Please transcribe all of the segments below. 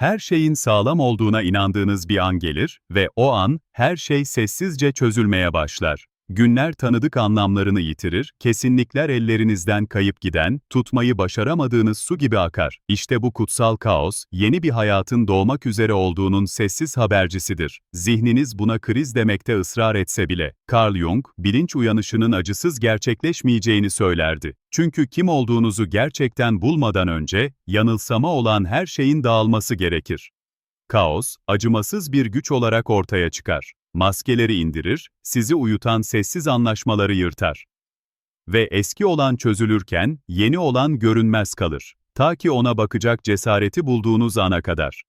Her şeyin sağlam olduğuna inandığınız bir an gelir ve o an her şey sessizce çözülmeye başlar. Günler tanıdık anlamlarını yitirir, kesinlikler ellerinizden kayıp giden, tutmayı başaramadığınız su gibi akar. İşte bu kutsal kaos, yeni bir hayatın doğmak üzere olduğunun sessiz habercisidir. Zihniniz buna kriz demekte ısrar etse bile, Carl Jung, bilinç uyanışının acısız gerçekleşmeyeceğini söylerdi. Çünkü kim olduğunuzu gerçekten bulmadan önce, yanılsama olan her şeyin dağılması gerekir. Kaos, acımasız bir güç olarak ortaya çıkar. Maskeleri indirir, sizi uyutan sessiz anlaşmaları yırtar. Ve eski olan çözülürken, yeni olan görünmez kalır. Ta ki ona bakacak cesareti bulduğunuz ana kadar.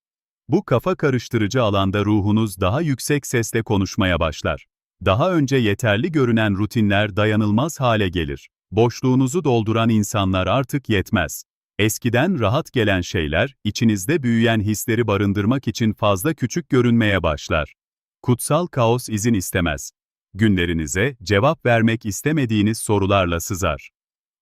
Bu kafa karıştırıcı alanda ruhunuz daha yüksek sesle konuşmaya başlar. Daha önce yeterli görünen rutinler dayanılmaz hale gelir. Boşluğunuzu dolduran insanlar artık yetmez. Eskiden rahat gelen şeyler, içinizde büyüyen hisleri barındırmak için fazla küçük görünmeye başlar. Kutsal kaos izin istemez. Günlerinize cevap vermek istemediğiniz sorularla sızar.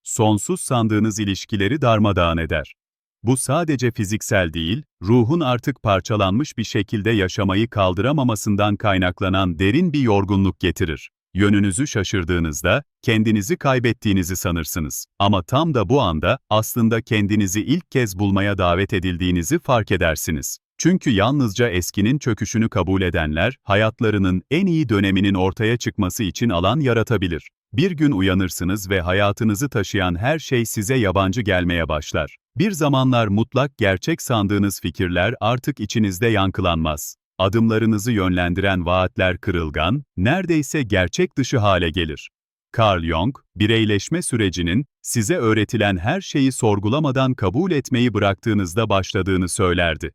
Sonsuz sandığınız ilişkileri darmadağın eder. Bu sadece fiziksel değil, ruhun artık parçalanmış bir şekilde yaşamayı kaldıramamasından kaynaklanan derin bir yorgunluk getirir. Yönünüzü şaşırdığınızda, kendinizi kaybettiğinizi sanırsınız. Ama tam da bu anda, aslında kendinizi ilk kez bulmaya davet edildiğinizi fark edersiniz. Çünkü yalnızca eskinin çöküşünü kabul edenler, hayatlarının en iyi döneminin ortaya çıkması için alan yaratabilir. Bir gün uyanırsınız ve hayatınızı taşıyan her şey size yabancı gelmeye başlar. Bir zamanlar mutlak gerçek sandığınız fikirler artık içinizde yankılanmaz. Adımlarınızı yönlendiren vaatler kırılgan, neredeyse gerçek dışı hale gelir. Carl Jung, bireyleşme sürecinin, size öğretilen her şeyi sorgulamadan kabul etmeyi bıraktığınızda başladığını söylerdi.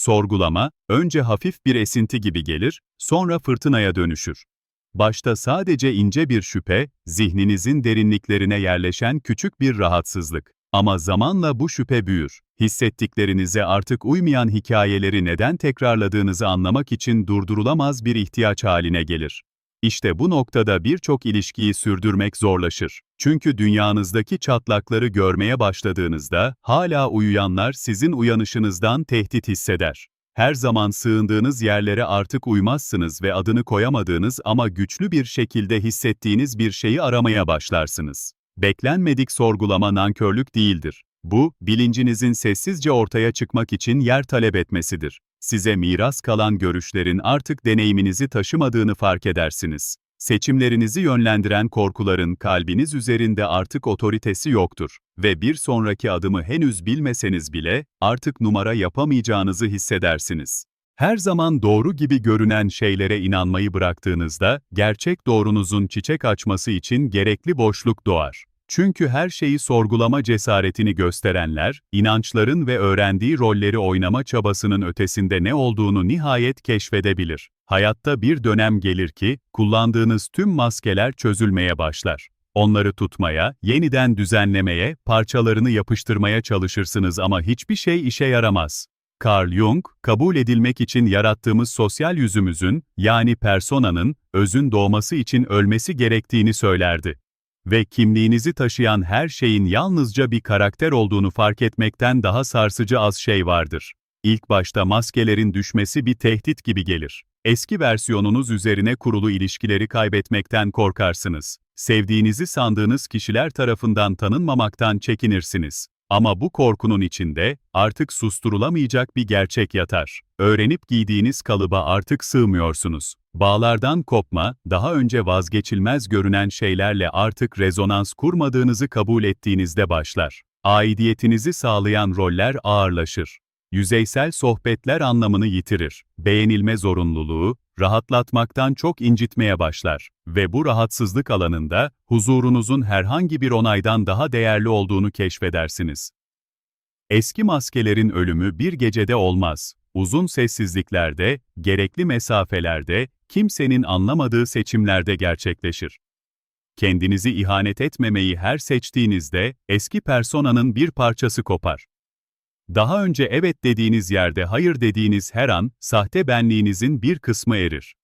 Sorgulama, önce hafif bir esinti gibi gelir, sonra fırtınaya dönüşür. Başta sadece ince bir şüphe, zihninizin derinliklerine yerleşen küçük bir rahatsızlık. Ama zamanla bu şüphe büyür. Hissettiklerinize artık uymayan hikayeleri neden tekrarladığınızı anlamak için durdurulamaz bir ihtiyaç haline gelir. İşte bu noktada birçok ilişkiyi sürdürmek zorlaşır. Çünkü dünyanızdaki çatlakları görmeye başladığınızda, hala uyuyanlar sizin uyanışınızdan tehdit hisseder. Her zaman sığındığınız yerlere artık uymazsınız ve adını koyamadığınız ama güçlü bir şekilde hissettiğiniz bir şeyi aramaya başlarsınız. Beklenmedik sorgulama nankörlük değildir. Bu, bilincinizin sessizce ortaya çıkmak için yer talep etmesidir. Size miras kalan görüşlerin artık deneyiminizi taşımadığını fark edersiniz. Seçimlerinizi yönlendiren korkuların kalbiniz üzerinde artık otoritesi yoktur ve bir sonraki adımı henüz bilmeseniz bile artık numara yapamayacağınızı hissedersiniz. Her zaman doğru gibi görünen şeylere inanmayı bıraktığınızda gerçek doğrunuzun çiçek açması için gerekli boşluk doğar. Çünkü her şeyi sorgulama cesaretini gösterenler, inançların ve öğrendiği rolleri oynama çabasının ötesinde ne olduğunu nihayet keşfedebilir. Hayatta bir dönem gelir ki, kullandığınız tüm maskeler çözülmeye başlar. Onları tutmaya, yeniden düzenlemeye, parçalarını yapıştırmaya çalışırsınız ama hiçbir şey işe yaramaz. Carl Jung, kabul edilmek için yarattığımız sosyal yüzümüzün, yani personanın, özün doğması için ölmesi gerektiğini söylerdi ve kimliğinizi taşıyan her şeyin yalnızca bir karakter olduğunu fark etmekten daha sarsıcı az şey vardır. İlk başta maskelerin düşmesi bir tehdit gibi gelir. Eski versiyonunuz üzerine kurulu ilişkileri kaybetmekten korkarsınız. Sevdiğinizi sandığınız kişiler tarafından tanınmamaktan çekinirsiniz. Ama bu korkunun içinde artık susturulamayacak bir gerçek yatar. Öğrenip giydiğiniz kalıba artık sığmıyorsunuz. Bağlardan kopma, daha önce vazgeçilmez görünen şeylerle artık rezonans kurmadığınızı kabul ettiğinizde başlar. Aidiyetinizi sağlayan roller ağırlaşır. Yüzeysel sohbetler anlamını yitirir. Beğenilme zorunluluğu, rahatlatmaktan çok incitmeye başlar ve bu rahatsızlık alanında huzurunuzun herhangi bir onaydan daha değerli olduğunu keşfedersiniz. Eski maskelerin ölümü bir gecede olmaz. Uzun sessizliklerde, gerekli mesafelerde, kimsenin anlamadığı seçimlerde gerçekleşir. Kendinizi ihanet etmemeyi her seçtiğinizde eski personanın bir parçası kopar. Daha önce evet dediğiniz yerde hayır dediğiniz her an, sahte benliğinizin bir kısmı erir.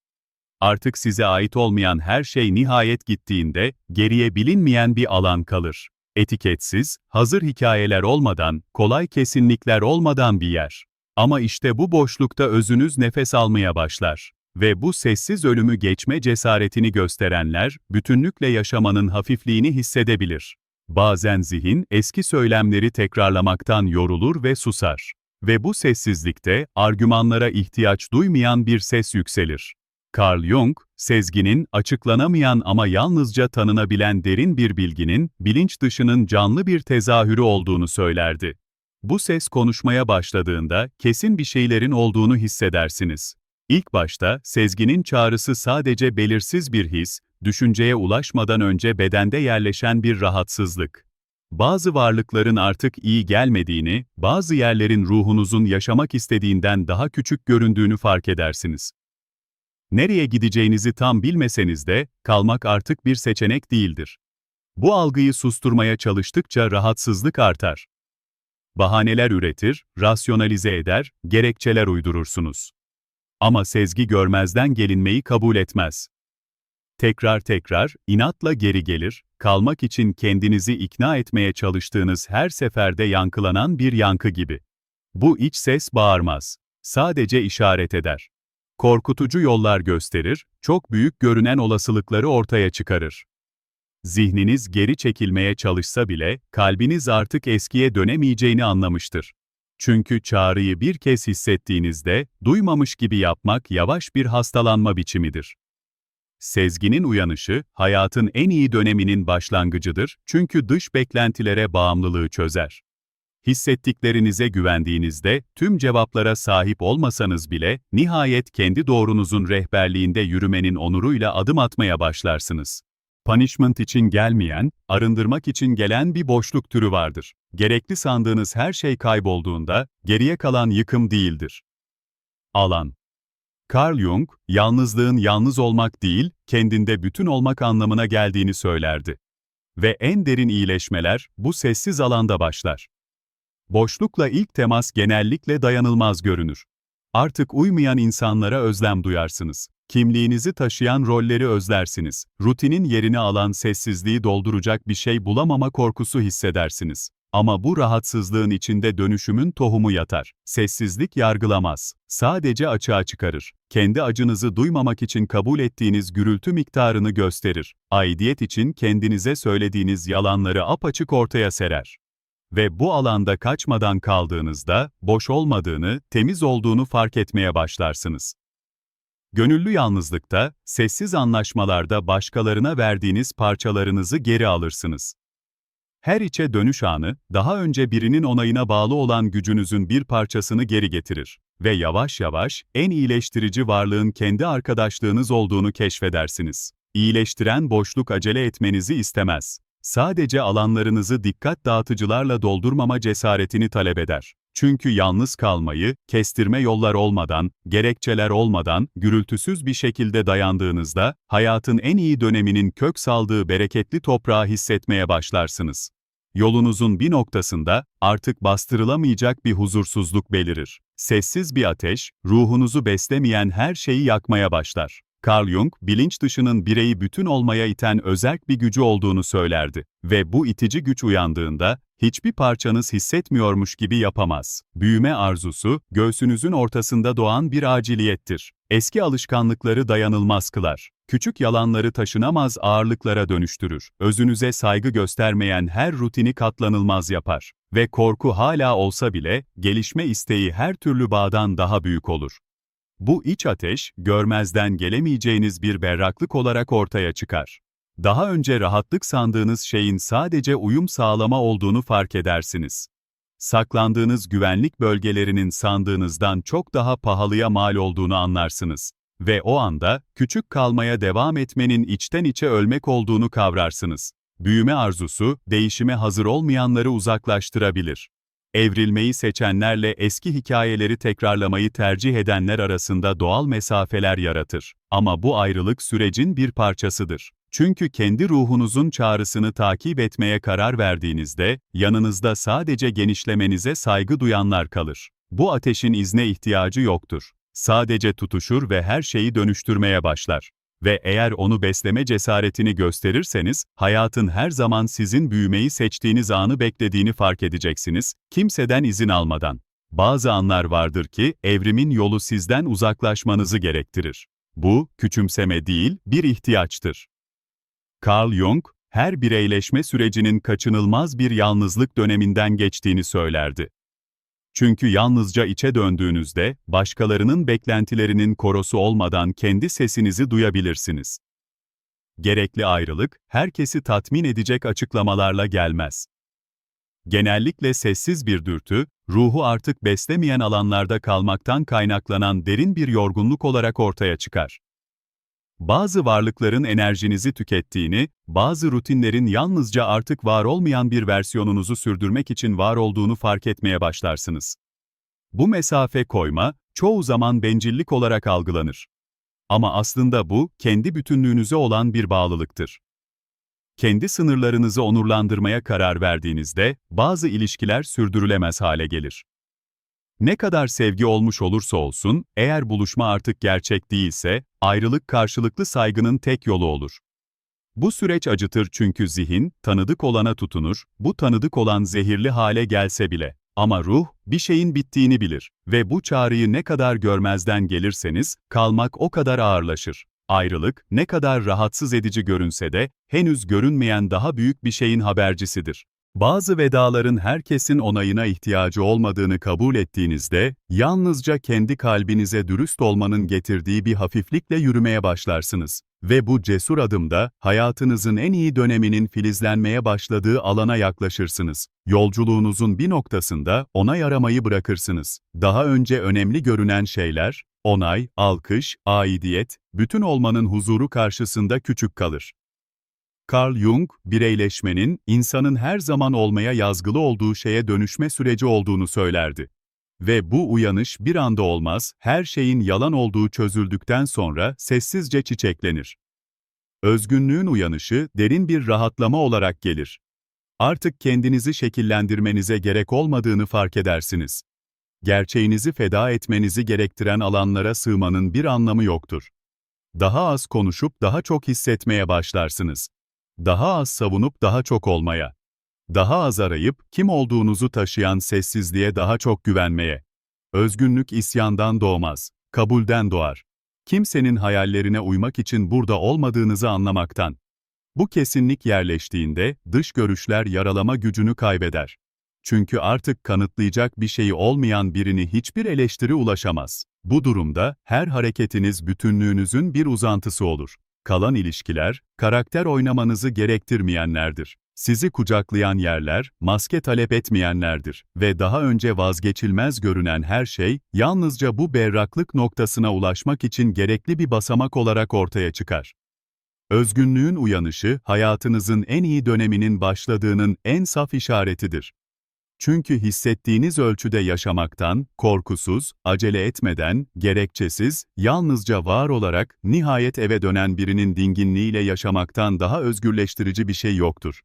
Artık size ait olmayan her şey nihayet gittiğinde, geriye bilinmeyen bir alan kalır. Etiketsiz, hazır hikayeler olmadan, kolay kesinlikler olmadan bir yer. Ama işte bu boşlukta özünüz nefes almaya başlar. Ve bu sessiz ölümü geçme cesaretini gösterenler, bütünlükle yaşamanın hafifliğini hissedebilir. Bazen zihin, eski söylemleri tekrarlamaktan yorulur ve susar. Ve bu sessizlikte, argümanlara ihtiyaç duymayan bir ses yükselir. Carl Jung, sezginin, açıklanamayan ama yalnızca tanınabilen derin bir bilginin, bilinç dışının canlı bir tezahürü olduğunu söylerdi. Bu ses konuşmaya başladığında, kesin bir şeylerin olduğunu hissedersiniz. İlk başta, sezginin çağrısı sadece belirsiz bir his, düşünceye ulaşmadan önce bedende yerleşen bir rahatsızlık. Bazı varlıkların artık iyi gelmediğini, bazı yerlerin ruhunuzun yaşamak istediğinden daha küçük göründüğünü fark edersiniz. Nereye gideceğinizi tam bilmeseniz de, kalmak artık bir seçenek değildir. Bu algıyı susturmaya çalıştıkça rahatsızlık artar. Bahaneler üretir, rasyonalize eder, gerekçeler uydurursunuz. Ama sezgi görmezden gelinmeyi kabul etmez. Tekrar tekrar, inatla geri gelir, kalmak için kendinizi ikna etmeye çalıştığınız her seferde yankılanan bir yankı gibi. Bu iç ses bağırmaz. Sadece işaret eder. Korkutucu yollar gösterir, çok büyük görünen olasılıkları ortaya çıkarır. Zihniniz geri çekilmeye çalışsa bile, kalbiniz artık eskiye dönemeyeceğini anlamıştır. Çünkü çağrıyı bir kez hissettiğinizde, duymamış gibi yapmak yavaş bir hastalanma biçimidir. Sezginin uyanışı, hayatın en iyi döneminin başlangıcıdır çünkü dış beklentilere bağımlılığı çözer. Hissettiklerinize güvendiğinizde, tüm cevaplara sahip olmasanız bile, nihayet kendi doğrunuzun rehberliğinde yürümenin onuruyla adım atmaya başlarsınız. Punishment için gelmeyen, arındırmak için gelen bir boşluk türü vardır. Gerekli sandığınız her şey kaybolduğunda, geriye kalan yıkım değildir. Alan Carl Jung, yalnızlığın yalnız olmak değil, kendinde bütün olmak anlamına geldiğini söylerdi. Ve en derin iyileşmeler, bu sessiz alanda başlar. Boşlukla ilk temas genellikle dayanılmaz görünür. Artık uymayan insanlara özlem duyarsınız. Kimliğinizi taşıyan rolleri özlersiniz. Rutinin yerini alan sessizliği dolduracak bir şey bulamama korkusu hissedersiniz. Ama bu rahatsızlığın içinde dönüşümün tohumu yatar. Sessizlik yargılamaz. Sadece açığa çıkarır. Kendi acınızı duymamak için kabul ettiğiniz gürültü miktarını gösterir. Aidiyet için kendinize söylediğiniz yalanları apaçık ortaya serer. Ve bu alanda kaçmadan kaldığınızda, boş olmadığını, temiz olduğunu fark etmeye başlarsınız. Gönüllü yalnızlıkta, sessiz anlaşmalarda başkalarına verdiğiniz parçalarınızı geri alırsınız. Her içe dönüş anı, daha önce birinin onayına bağlı olan gücünüzün bir parçasını geri getirir ve yavaş yavaş en iyileştirici varlığın kendi arkadaşlığınız olduğunu keşfedersiniz. İyileştiren boşluk acele etmenizi istemez. Sadece alanlarınızı dikkat dağıtıcılarla doldurmama cesaretini talep eder. Çünkü yalnız kalmayı, kestirme yollar olmadan, gerekçeler olmadan, gürültüsüz bir şekilde dayandığınızda, hayatın en iyi döneminin kök saldığı bereketli toprağı hissetmeye başlarsınız. Yolunuzun bir noktasında, artık bastırılamayacak bir huzursuzluk belirir. Sessiz bir ateş, ruhunuzu beslemeyen her şeyi yakmaya başlar. Carl Jung, bilinç dışının bireyi bütün olmaya iten özerk bir gücü olduğunu söylerdi ve bu itici güç uyandığında, hiçbir parçanız hissetmiyormuş gibi yapamaz. Büyüme arzusu, göğsünüzün ortasında doğan bir aciliyettir. Eski alışkanlıkları dayanılmaz kılar. Küçük yalanları taşınamaz ağırlıklara dönüştürür. Özünüze saygı göstermeyen her rutini katlanılmaz yapar. Ve korku hala olsa bile, gelişme isteği her türlü bağdan daha büyük olur. Bu iç ateş, görmezden gelemeyeceğiniz bir berraklık olarak ortaya çıkar. Daha önce rahatlık sandığınız şeyin sadece uyum sağlama olduğunu fark edersiniz. Saklandığınız güvenlik bölgelerinin sandığınızdan çok daha pahalıya mal olduğunu anlarsınız. Ve o anda, küçük kalmaya devam etmenin içten içe ölmek olduğunu kavrarsınız. Büyüme arzusu, değişime hazır olmayanları uzaklaştırabilir. Evrilmeyi seçenlerle eski hikayeleri tekrarlamayı tercih edenler arasında doğal mesafeler yaratır. Ama bu ayrılık sürecin bir parçasıdır. Çünkü kendi ruhunuzun çağrısını takip etmeye karar verdiğinizde, yanınızda sadece genişlemenize saygı duyanlar kalır. Bu ateşin izne ihtiyacı yoktur. Sadece tutuşur ve her şeyi dönüştürmeye başlar. Ve eğer onu besleme cesaretini gösterirseniz, hayatın her zaman sizin büyümeyi seçtiğiniz anı beklediğini fark edeceksiniz, kimseden izin almadan. Bazı anlar vardır ki evrimin yolu sizden uzaklaşmanızı gerektirir. Bu, küçümseme değil, bir ihtiyaçtır. Carl Jung, her bireyleşme sürecinin kaçınılmaz bir yalnızlık döneminden geçtiğini söylerdi. Çünkü yalnızca içe döndüğünüzde, başkalarının beklentilerinin korosu olmadan kendi sesinizi duyabilirsiniz. Gerekli ayrılık, herkesi tatmin edecek açıklamalarla gelmez. Genellikle sessiz bir dürtü, ruhu artık beslemeyen alanlarda kalmaktan kaynaklanan derin bir yorgunluk olarak ortaya çıkar. Bazı varlıkların enerjinizi tükettiğini, bazı rutinlerin yalnızca artık var olmayan bir versiyonunuzu sürdürmek için var olduğunu fark etmeye başlarsınız. Bu mesafe koyma, çoğu zaman bencillik olarak algılanır. Ama aslında bu, kendi bütünlüğünüze olan bir bağlılıktır. Kendi sınırlarınızı onurlandırmaya karar verdiğinizde, bazı ilişkiler sürdürülemez hale gelir. Ne kadar sevgi olmuş olursa olsun, eğer buluşma artık gerçek değilse, ayrılık karşılıklı saygının tek yolu olur. Bu süreç acıtır çünkü zihin, tanıdık olana tutunur, bu tanıdık olan zehirli hale gelse bile. Ama ruh, bir şeyin bittiğini bilir ve bu çağrıyı ne kadar görmezden gelirseniz, kalmak o kadar ağırlaşır. Ayrılık, ne kadar rahatsız edici görünse de, henüz görünmeyen daha büyük bir şeyin habercisidir. Bazı vedaların herkesin onayına ihtiyacı olmadığını kabul ettiğinizde, yalnızca kendi kalbinize dürüst olmanın getirdiği bir hafiflikle yürümeye başlarsınız. Ve bu cesur adımda, hayatınızın en iyi döneminin filizlenmeye başladığı alana yaklaşırsınız. Yolculuğunuzun bir noktasında onay aramayı bırakırsınız. Daha önce önemli görünen şeyler, onay, alkış, aidiyet, bütün olmanın huzuru karşısında küçük kalır. Carl Jung, bireyleşmenin, insanın her zaman olmaya yazgılı olduğu şeye dönüşme süreci olduğunu söylerdi. Ve bu uyanış bir anda olmaz, her şeyin yalan olduğu çözüldükten sonra sessizce çiçeklenir. Özgünlüğün uyanışı, derin bir rahatlama olarak gelir. Artık kendinizi şekillendirmenize gerek olmadığını fark edersiniz. Gerçeğinizi feda etmenizi gerektiren alanlara sığmanın bir anlamı yoktur. Daha az konuşup daha çok hissetmeye başlarsınız. Daha az savunup daha çok olmaya. Daha az arayıp kim olduğunuzu taşıyan sessizliğe daha çok güvenmeye. Özgünlük isyandan doğmaz, kabulden doğar. Kimsenin hayallerine uymak için burada olmadığınızı anlamaktan. Bu kesinlik yerleştiğinde dış görüşler yaralama gücünü kaybeder. Çünkü artık kanıtlayacak bir şeyi olmayan birini hiçbir eleştiri ulaşamaz. Bu durumda her hareketiniz bütünlüğünüzün bir uzantısı olur. Kalan ilişkiler, karakter oynamanızı gerektirmeyenlerdir. Sizi kucaklayan yerler, maske talep etmeyenlerdir ve daha önce vazgeçilmez görünen her şey, yalnızca bu berraklık noktasına ulaşmak için gerekli bir basamak olarak ortaya çıkar. Özgünlüğün uyanışı, hayatınızın en iyi döneminin başladığının en saf işaretidir. Çünkü hissettiğiniz ölçüde yaşamaktan, korkusuz, acele etmeden, gerekçesiz, yalnızca var olarak, nihayet eve dönen birinin dinginliğiyle yaşamaktan daha özgürleştirici bir şey yoktur.